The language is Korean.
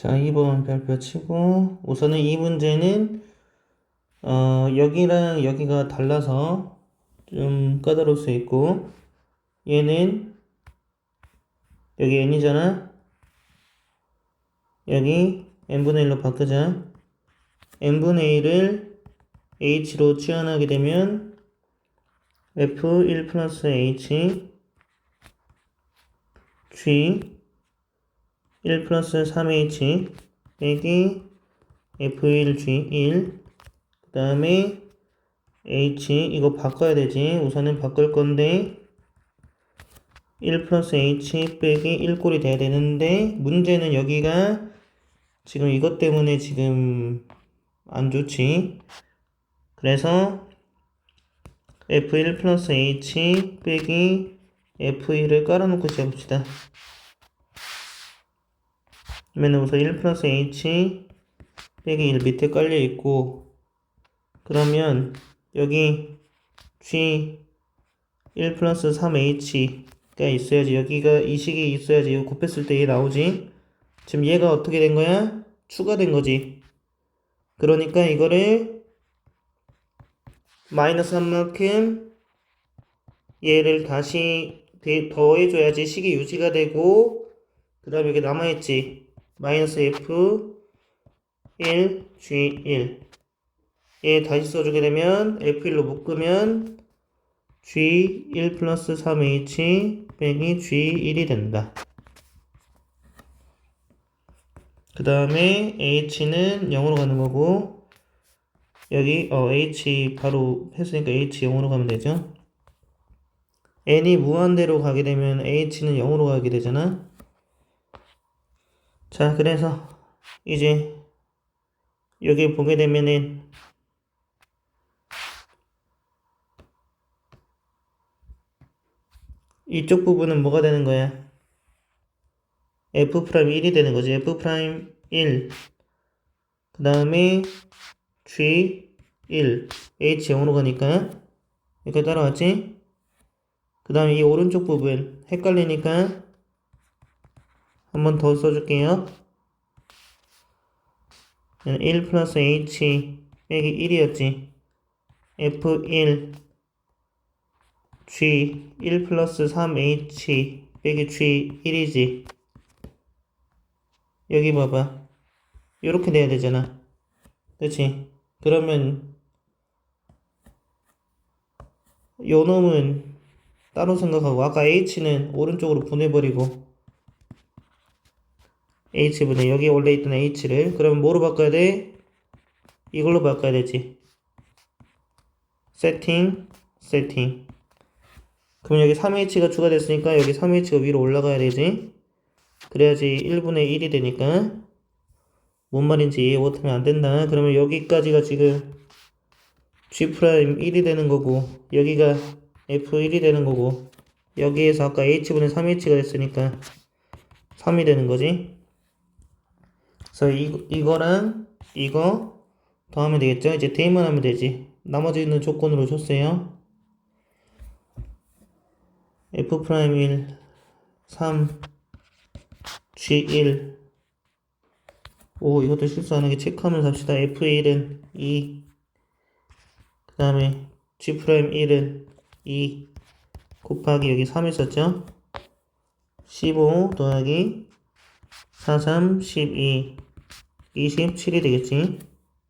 자, 2번 별표 치고 우선은 이 문제는 어, 여기랑 여기가 달라서 좀 까다로울 수 있고 얘는 여기 n이잖아. 여기 n분의 1로 바꾸자. n분의 1을 h로 치환하게 되면 f1 플러스 h g 1 플러스 3h 빼기 f1g1 그 다음에 h 이거 바꿔야 되지. 우선은 바꿀 건데 1 플러스 h 빼기 1꼴이 돼야 되는데 문제는 여기가 지금 이것 때문에 지금 안 좋지. 그래서 f1 플러스 h 빼기 f1을 깔아놓고 시작합시다 그러면 우선 1 플러스 h 빼기 1 밑에 깔려 있고 그러면 여기 g 1 플러스 3h가 있어야지. 여기가 이 식이 있어야지. 이거 곱했을 때 얘 나오지? 지금 얘가 어떻게 된 거야? 추가된 거지. 그러니까 이거를 마이너스 한 만큼 얘를 다시 대- 더해줘야지 식이 유지가 되고 그 다음에 여기 남아있지 마이너스 f 1 g 1 얘 다시 써주게 되면 f1로 묶으면 g 1 플러스 3h 빼기 g 1이 된다. 그 다음에 h는 0으로 가는 거고 여기 어 h 바로 했으니까 h 0으로 가면 되죠? N이 무한대로 가게 되면 h는 0으로 가게 되잖아 자 그래서 이제 여기 보게 되면은 이쪽 부분은 뭐가 되는 거야? f 프라임 1이 되는 거지. f 프라임 1. 그 다음에 g 1. h 0으로 가니까 여기까지 따라왔지? 그 다음에 이 오른쪽 부분 헷갈리니까 한 번 더 써줄게요. 1 플러스 h 빼기 1이었지. f1 g 1 플러스 3h 빼기 g 1이지. 여기 봐봐. 이렇게 돼야 되잖아. 그치? 그러면 요 놈은 따로 생각하고 아까 h는 오른쪽으로 보내버리고 h분의 여기 원래 있던 h를 그러면 뭐로 바꿔야 돼? 이걸로 바꿔야 되지. 세팅, 세팅. 그럼 여기 3h가 추가됐으니까 여기 3h가 위로 올라가야 되지. 그래야지 1분의 1이 되니까. 뭔 말인지 이해 못하면 안 된다. 그러면 여기까지가 지금 G'1이 되는 거고, 여기가 F1이 되는 거고, 여기에서 아까 H분의 3H가 됐으니까 3이 되는 거지. 그래서 이, 이거랑 이거 더하면 되겠죠? 이제 대입만 하면 되지. 나머지는 조건으로 줬어요. F'1, 3, G1. 오, 이것도 실수 안 하게 체크하면서 합시다. F1은 2. 그 다음에 G'1은 2. 곱하기 여기 3 있었죠? 15 더하기 4, 3, 12. 27이 되겠지?